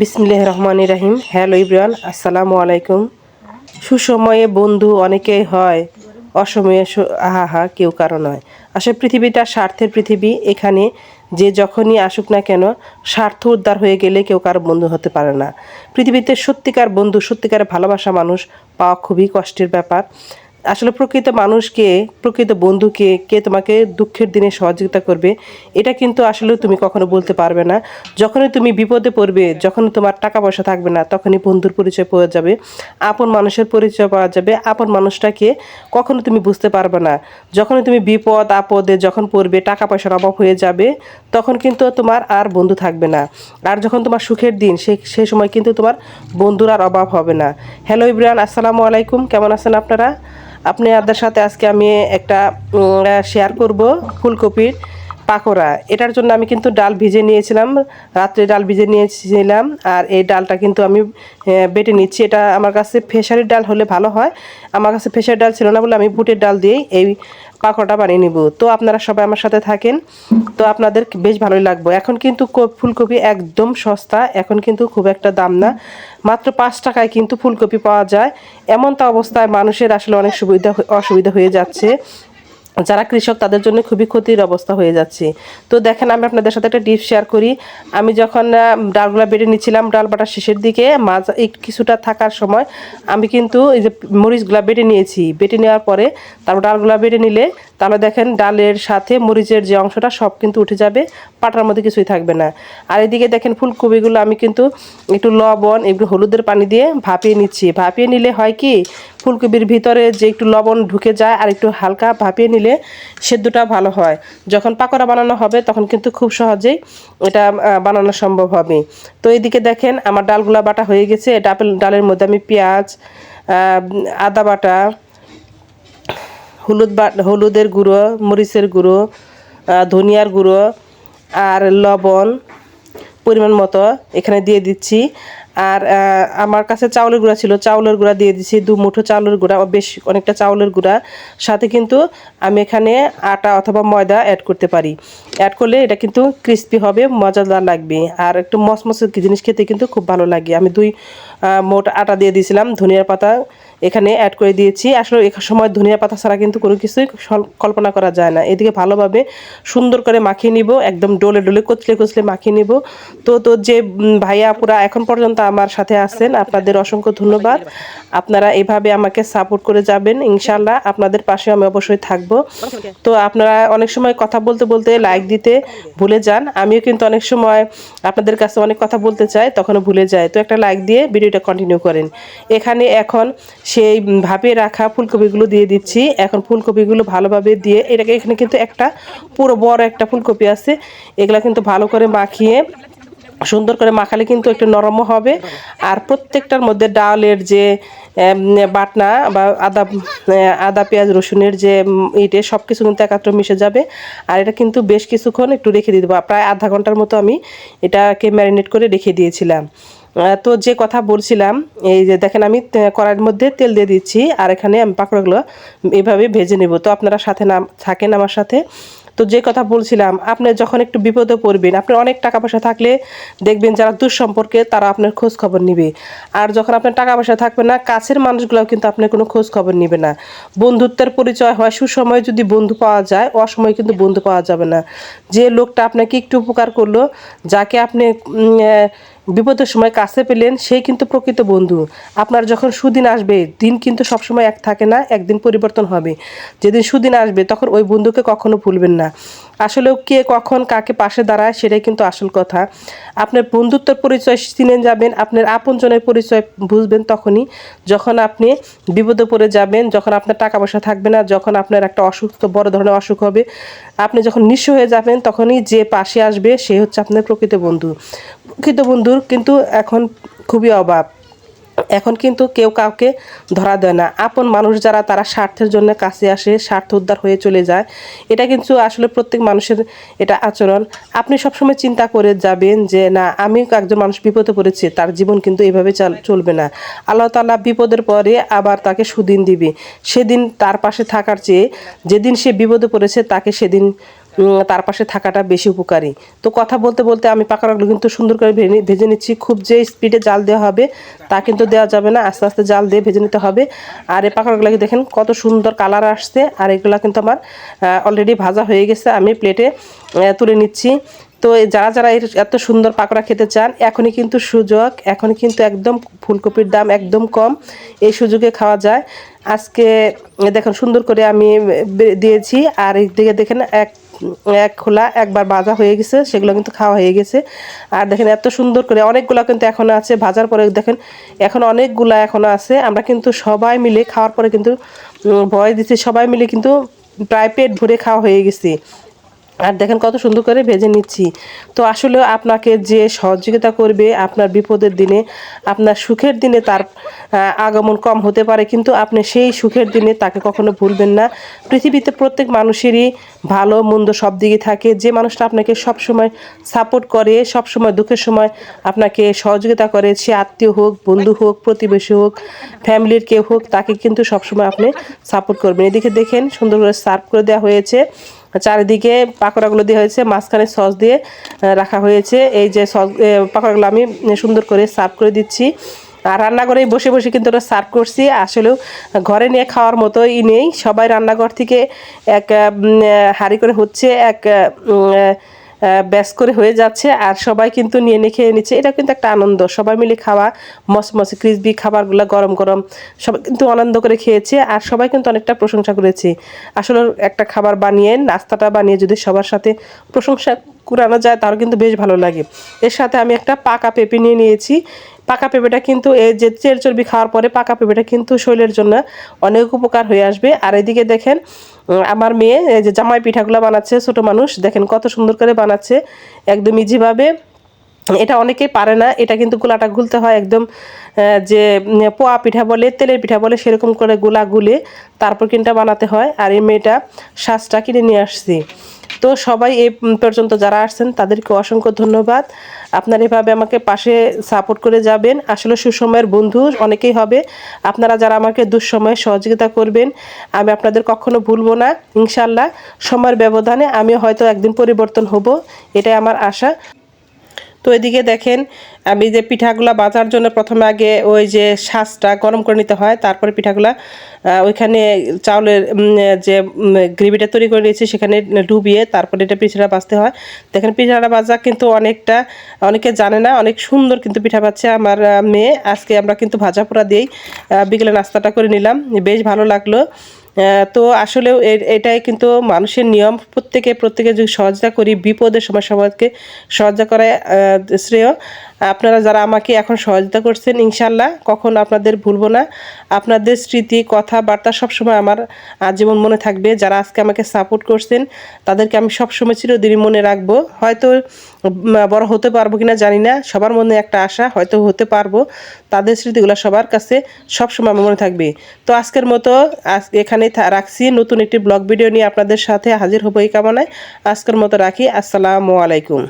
বিসমিল্লাহ রহমান রাহিম। হ্যালো ইব্রান, আসসালামু আলাইকুম। সুসময়ে বন্ধু অনেকেই হয়, অসময়ে আহা কেউ কারও নয়। আসলে পৃথিবীটা স্বার্থের পৃথিবী। এখানে যে যখনই আসুক না কেন, স্বার্থ উদ্ধার হয়ে গেলে কেউ কারও বন্ধু হতে পারে না। পৃথিবীতে সত্যিকার বন্ধু সত্যিকার ভালোবাসা মানুষ পাওয়া খুবই কষ্টের ব্যাপার। আসলে প্রকৃত মানুষকে, প্রকৃত বন্ধুকে কে তোমাকে দুঃখের দিনে সহযোগিতা করবে, এটা কিন্তু আসলে তুমি কখনো বলতে পারবে না। যখনই তুমি বিপদে পড়বে যখন তোমার টাকা পয়সা থাকবে না, তখনই বন্ধুর পরিচয় পাওয়া যাবে, আপন মানুষের পরিচয় পাওয়া যাবে, আপন মানুষটাকে কখনো তুমি বুঝতে পারবে না। যখনই তুমি বিপদ, আপদে যখন পড়বে, টাকা পয়সার অভাব হয়ে যাবে, তখন কিন্তু তোমার আর বন্ধু থাকবে না। আর যখন তোমার সুখের দিন, সে সেই সময় কিন্তু তোমার বন্ধুর আর অভাব হবে না। হ্যালো ইব্রান আসসালামু আলাইকুম, কেমন আছেন আপনারা? আপনাদের সাথে আজকে আমি একটা শেয়ার করব ফুলকপির। পাকোড়া। এটার জন্য আমি কিন্তু ডাল ভিজে নিয়েছিলাম, রাত্রে ডাল ভিজে নিয়েছিলাম, আর এই ডালটা কিন্তু আমি বেটে নিচ্ছি। এটা আমার কাছে ফেসারির ডাল হলে ভালো হয়। আমার কাছে ফেসারির ডাল ছিল না বলে আমি বুটের ডাল দিয়েই এই পাকোড়াটা বানিয়ে নিব। তো আপনারা সবাই আমার সাথে থাকেন। তো আপনাদের বেশ ভালোই লাগবে। এখন কিন্তু ফুলকপি একদম সস্তা, এখন কিন্তু খুব একটা দাম না। মাত্র পাঁচ টাকায় কিন্তু ফুলকপি পাওয়া যায়। এমন তো অবস্থায় মানুষের আসলে অনেক সুবিধা অসুবিধা হয়ে যাচ্ছে। যারা কৃষক, তাদের জন্য খুবই ক্ষতির অবস্থা হয়ে যাচ্ছে। তো দেখেন, আমি আপনাদের সাথে একটা ডিপ শেয়ার করি। আমি যখন ডালগুলা বেড়ে নিচ্ছিলাম, ডাল বাটার শেষের দিকে মাছ কিছুটা থাকার সময় আমি কিন্তু এই যে মরিচগুলা বেটে নিয়েছি। বেটে নেওয়ার পরে তারপর ডালগুলা বেটে নিলে তাহলে দেখেন ডালের সাথে মরিচের যে অংশটা সব কিন্তু উঠে যাবে, পাটার মধ্যে কিছুই থাকবে না। আর এদিকে দেখেন ফুলকপিগুলো আমি কিন্তু একটু লবণ, একটু হলুদের পানি দিয়ে ভাপিয়ে নিচ্ছি। ভাপিয়ে নিলে হয় কি, ফুলকপির ভিতরে যে একটু লবণ ঢুকে যায় আর একটু হালকা ভাপিয়ে নিলে সেদ্ধটা ভালো হয়। যখন পাকোড়া বানানো হবে তখন কিন্তু খুব সহজেই এটা বানানো সম্ভব হবে। তো এদিকে দেখেন আমার ডালগুলা বাটা হয়ে গেছে। ডাল ডালের মধ্যে আমি পেঁয়াজ আদা বাটা হলুদ হলুদের গুঁড়ো, মরিচের গুঁড়ো ধনিয়ার গুঁড়ো আর লবণ পরিমাণ মতো এখানে দিয়ে দিচ্ছি। আর আমার কাছে চাউলের গুঁড়া ছিল, চাউলের গুঁড়া দিয়ে দিচ্ছি, দু মুঠো চাউলের গুঁড়া বেশ অনেকটা চাউলের গুঁড়া। সাথে কিন্তু আমি এখানে আটা অথবা ময়দা অ্যাড করতে পারি। অ্যাড করলে এটা কিন্তু ক্রিস্পি হবে, মজাদার লাগবে। আর একটু মসমসের জিনিস খেতে কিন্তু খুব ভালো লাগে। আমি দুই মোট আটা দিয়ে দিয়েছিলাম, ধনিয়ার পাতা এখানে অ্যাড করে দিয়েছি। আসলে এক সময় ধনিয়া পাতা ছাড়া কিন্তু কোনো কিছুই কল্পনা করা যায় না। এদিকে ভালোভাবে সুন্দর করে মাখিয়ে নিব, একদম ডোলে ডোলে, কচলে কচলে মাখিয়ে নিব। তো তো যে ভাইয়া আপুরা এখন পর্যন্ত আমার সাথে আছেন, আপনাদের অসংখ্য ধন্যবাদ। আপনারা এভাবে আমাকে সাপোর্ট করে যাবেন ইনশাল্লাহ আপনাদের পাশে আমি অবশ্যই থাকব। তো আপনারা অনেক সময় কথা বলতে বলতে লাইক দিতে ভুলে যান। আমিও কিন্তু অনেক সময় আপনাদের কাছে অনেক কথা বলতে চাই, তখনও ভুলে যায় তো একটা লাইক দিয়ে ভিডিওটা কন্টিনিউ করেন। এখানে এখন সেই ভাপিয়ে রাখা ফুলকপিগুলো দিয়ে দিচ্ছি। এখন ফুলকপিগুলো ভালোভাবে দিয়ে, এটাকে এখানে কিন্তু একটা পুরো বড় একটা ফুলকপি আছে। এগুলা কিন্তু ভালো করে মাখিয়ে, সুন্দর করে মাখালে কিন্তু একটু নরমও হবে। আর প্রত্যেকটার মধ্যে ডালের যে বাটনা বা আদা আদা, পেঁয়াজ, রসুনের যে ইটে সব কিছু কিন্তু একাত্র মিশে যাবে। আর এটা কিন্তু বেশ কিছুক্ষণ একটু রেখে দিয়ে দেবো। প্রায় আধা ঘণ্টার মতো আমি এটাকে ম্যারিনেট করে রেখে দিয়েছিলাম। তো যে কথা বলছিলাম, এই যে দেখেন আমি কড়াইয়ের মধ্যে তেল দিয়ে দিচ্ছি, আর এখানে আমি পাকোড়াগুলো এভাবে ভেজে নেব। তো আপনারা সাথে নাম থাকেন আমার সাথে। তো যে কথা বলছিলাম, আপনি যখন একটু বিপদে পড়বেন আপনার অনেক টাকা পয়সা থাকলে দেখবেন যারা দুঃসম্পর্কে তারা আপনার খোঁজ খবর নিবে। আর যখন আপনার টাকা পয়সা থাকবে না, কাছের মানুষগুলোও কিন্তু আপনার কোনো খোঁজ খবর নিবে না। বন্ধুত্বের পরিচয় হয়, সুসময়ে যদি বন্ধু পাওয়া যায়, অসময়ে কিন্তু বন্ধু পাওয়া যাবে না। যে লোকটা আপনাকে একটু উপকার করল, যাকে আপনি বিপদের সময় কাছে পেলেন সেই কিন্তু প্রকৃত বন্ধু। আপনার যখন সুদিন আসবে, দিন কিন্তু সবসময় এক থাকে না, একদিন পরিবর্তন হবে। যেদিন সুদিন আসবে, তখন ওই বন্ধুকে কখনো ভুলবেন না। আসলেও কে কখন কাকে পাশে দাঁড়ায় সেটাই কিন্তু আসল কথা। আপনার বন্ধুত্বের পরিচয় চিনে যাবেন, আপনার আপনজনের পরিচয় বুঝবেন তখনই। যখন আপনি বিপদে পড়ে যাবেন, যখন আপনার টাকা পয়সা থাকবে না, যখন আপনার একটা অসুখ তো বড় ধরনের অসুখ হবে, আপনি যখন নিঃস্ব হয়ে যাবেন তখনই যে পাশে আসবে সে হচ্ছে আপনার প্রকৃত বন্ধু। প্রকৃত বন্ধুর কিন্তু এখন খুবই অভাব। এখন কিন্তু কেউ কাউকে ধরা দেয় না। আপন মানুষ যারা, তারা স্বার্থের জন্য কাছে আসে, স্বার্থ উদ্ধার হয়ে চলে যায়। এটা কিন্তু আসলে প্রত্যেক মানুষের এটা আচরণ। আপনি সবসময় চিন্তা করে যাবেন যে, না, আমি একজন মানুষ বিপদে পড়েছি, তার জীবন কিন্তু এভাবে চাল- চলবে না। আল্লাহ তাআলা বিপদের পরে আবার তাকে সুদিন দিবে। সেদিন তার পাশে থাকার চেয়ে, যেদিন সে বিপদে পড়েছে, তাকে সেদিন তার পাশে থাকাটা বেশি উপকারী। তো কথা বলতে বলতে আমি পাকোড়াগুলো কিন্তু সুন্দর করে ভেজে ভেজে নিচ্ছি। খুব যে স্পিডে জাল দেওয়া হবে, তা কিন্তু দেওয়া যাবে না। আস্তে আস্তে জাল দিয়ে ভেজে নিতে হবে। আর এই পাকোড়াগুলোকে দেখেন কত সুন্দর কালার আসছে। আর এগুলো কিন্তু আমার অলরেডি ভাজা হয়ে গেছে। আমি প্লেটে তুলে নিচ্ছি। তো যারা যারা এর এত সুন্দর পাকোড়া খেতে চান, এখনই কিন্তু সুযোগ। এখনই কিন্তু একদম ফুলকপির দাম একদম কম। এই সুযোগে খাওয়া যায়। আজকে, দেখেন সুন্দর করে আমি দিয়েছি। আর দিকে দেখেন এক এক খোলা, একবার ভাজা হয়ে গেছে, সেগুলো কিন্তু খাওয়া হয়ে গেছে। আর দেখেন এত সুন্দর করে অনেকগুলো কিন্তু এখনও আছে, ভাজার পরে দেখেন এখন অনেকগুলো এখনও আছে। আমরা কিন্তু সবাই মিলে খাওয়ার পরে কিন্তু ভয় দিচ্ছি, সবাই মিলে কিন্তু প্রায় পেট ভরে খাওয়া হয়ে গেছে। আর দেখেন কত সুন্দর করে ভেজে নিচ্ছি। তো আসলে আপনাকে যে সহযোগিতা করবে আপনার বিপদের দিনে, আপনার সুখের দিনে তার আগমন কম হতে পারে, কিন্তু আপনি সেই সুখের দিনে তাকে কখনো ভুলবেন না। পৃথিবীতে প্রত্যেক মানুষেরই ভালো, মন্দ সব দিকে থাকে। যে মানুষটা আপনাকে সব সময় সাপোর্ট করে সব সময় দুঃখের সময় আপনাকে সহযোগিতা করে, সে আত্মীয় হোক, বন্ধু হোক, প্রতিবেশী হোক, ফ্যামিলির কেউ হোক, তাকে কিন্তু সবসময় আপনি সাপোর্ট করবেন। এদিকে দেখেন সুন্দর করে সার্ভ করে দেওয়া হয়েছে। চারিদিকে পাকোড়াগুলো দিয়ে হয়েছে, মাঝখানে সস দিয়ে রাখা হয়েছে। এই যে সস পাকোড়াগুলো আমি সুন্দর করে সার্ভ করে দিচ্ছি। আর রান্নাঘরেই বসে বসে কিন্তু ওটা সার্ভ করছি। আসলেও ঘরে নিয়ে খাওয়ার মতোই নেই। সবাই রান্নাঘর থেকে এক হাড়ি করে হচ্ছে এক ব্যাস করে হয়ে যাচ্ছে আর সবাই কিন্তু নিয়ে নিয়ে খেয়ে নিচ্ছে। এটা কিন্তু একটা আনন্দ। সবাই মিলে খাওয়া মসমসে ক্রিসপি খাবারগুলো গরম গরম সবাই কিন্তু আনন্দ করে খেয়েছে আর সবাই কিন্তু অনেকটা প্রশংসা করেছে। আসলে একটা খাবার বানিয়ে, নাস্তাটা বানিয়ে যদি সবার সাথে প্রশংসা কুড়ানো যায়, তাহলে কিন্তু বেশ ভালো লাগে। এর সাথে আমি একটা পাকা পেঁপে নিয়ে নিয়েছি। পাকা পেঁপেটা কিন্তু এই যে তেল চর্বি খাওয়ার পরে পাকা পেঁপেটা কিন্তু শরীরের জন্য অনেক উপকার হয়ে আসবে। আর এদিকে দেখেন আমার মেয়ে যে জামাই পিঠাগুলো বানাচ্ছে, ছোট মানুষ, দেখেন কত সুন্দর করে বানাচ্ছে, একদম ইজিভাবে। এটা অনেকেই পারে না, এটা কিন্তু গোলাটা গুলতে হয় একদম যে পোয়া পিঠা বলে, তেলের পিঠা বলে, সেরকম করে গোলা গুলে তারপর কিন্তু বানাতে হয়। আর এই মেয়েটা শ্বাসটা কিনে নিয়ে আসছি। তো সবাই এ পর্যন্ত যারা আসছেন, তাদেরকে অসংখ্য ধন্যবাদ। আপনার এভাবে আমাকে পাশে সাপোর্ট করে যাবেন। আসলে সুসময়ের বন্ধু অনেকেই হবে। আপনারা যারা আমাকে দুঃসময়ে সহযোগিতা করবেন, আমি আপনাদের কখনো ভুলবো না। ইনশাল্লাহ সময়ের ব্যবধানে আমি হয়তো একদিন পরিবর্তন হব। এটাই আমার আশা। তো এদিকে দেখেন আমি যে পিঠাগুলা বাজার জন্য প্রথমে আগে ওই যে শ্বাসটা গরম করে নিতে হয়, তারপরে পিঠাগুলা ওইখানে চাউলের যে গ্রেভিটা তৈরি করে নিয়েছি সেখানে ডুবিয়ে তারপরে এটা পিঠাটা বাজতে হয়। দেখেন পিঠাটা বাজা কিন্তু অনেকটা, অনেকে জানে না, অনেক সুন্দর কিন্তু পিঠা পাচ্ছে আমার মেয়ে। আজকে আমরা কিন্তু ভাজা পোড়া দিয়েই বিকেলে নাস্তাটা করে নিলাম। বেশ ভালো লাগল। তো আসলেও এটাই কিন্তু মানুষের নিয়ম। প্রত্যেকে প্রত্যেকে যদি সহযোগিতা করি, বিপদের সময় সবাইকে সহযোগিতা করায় শ্রেয়। আপনারা যারা আমাকে এখন সহযোগিতা করছেন ইনশাল্লাহ কখন আপনাদের ভুলবো না। আপনাদের স্মৃতি, কথাবার্তা সবসময় আমার আজীবন মনে থাকবে। যারা আজকে আমাকে সাপোর্ট করছেন, তাদেরকে আমি সবসময় চিরদিনই মনে রাখব। হয়তো বড় হতে পারব কিনা জানি না। সবার মনে একটা আশা, হয়তো হতে পারব। তাদের স্মৃতিগুলো সবার কাছে সবসময় আমার মনে থাকবে। তো আজকের মতো, আজ এখানে রাখছি। নতুন একটি ব্লগ ভিডিও নিয়ে আপনাদের সাথে হাজির হব এই কামনায়। আজকের মতো রাখি। আসসালামু আলাইকুম।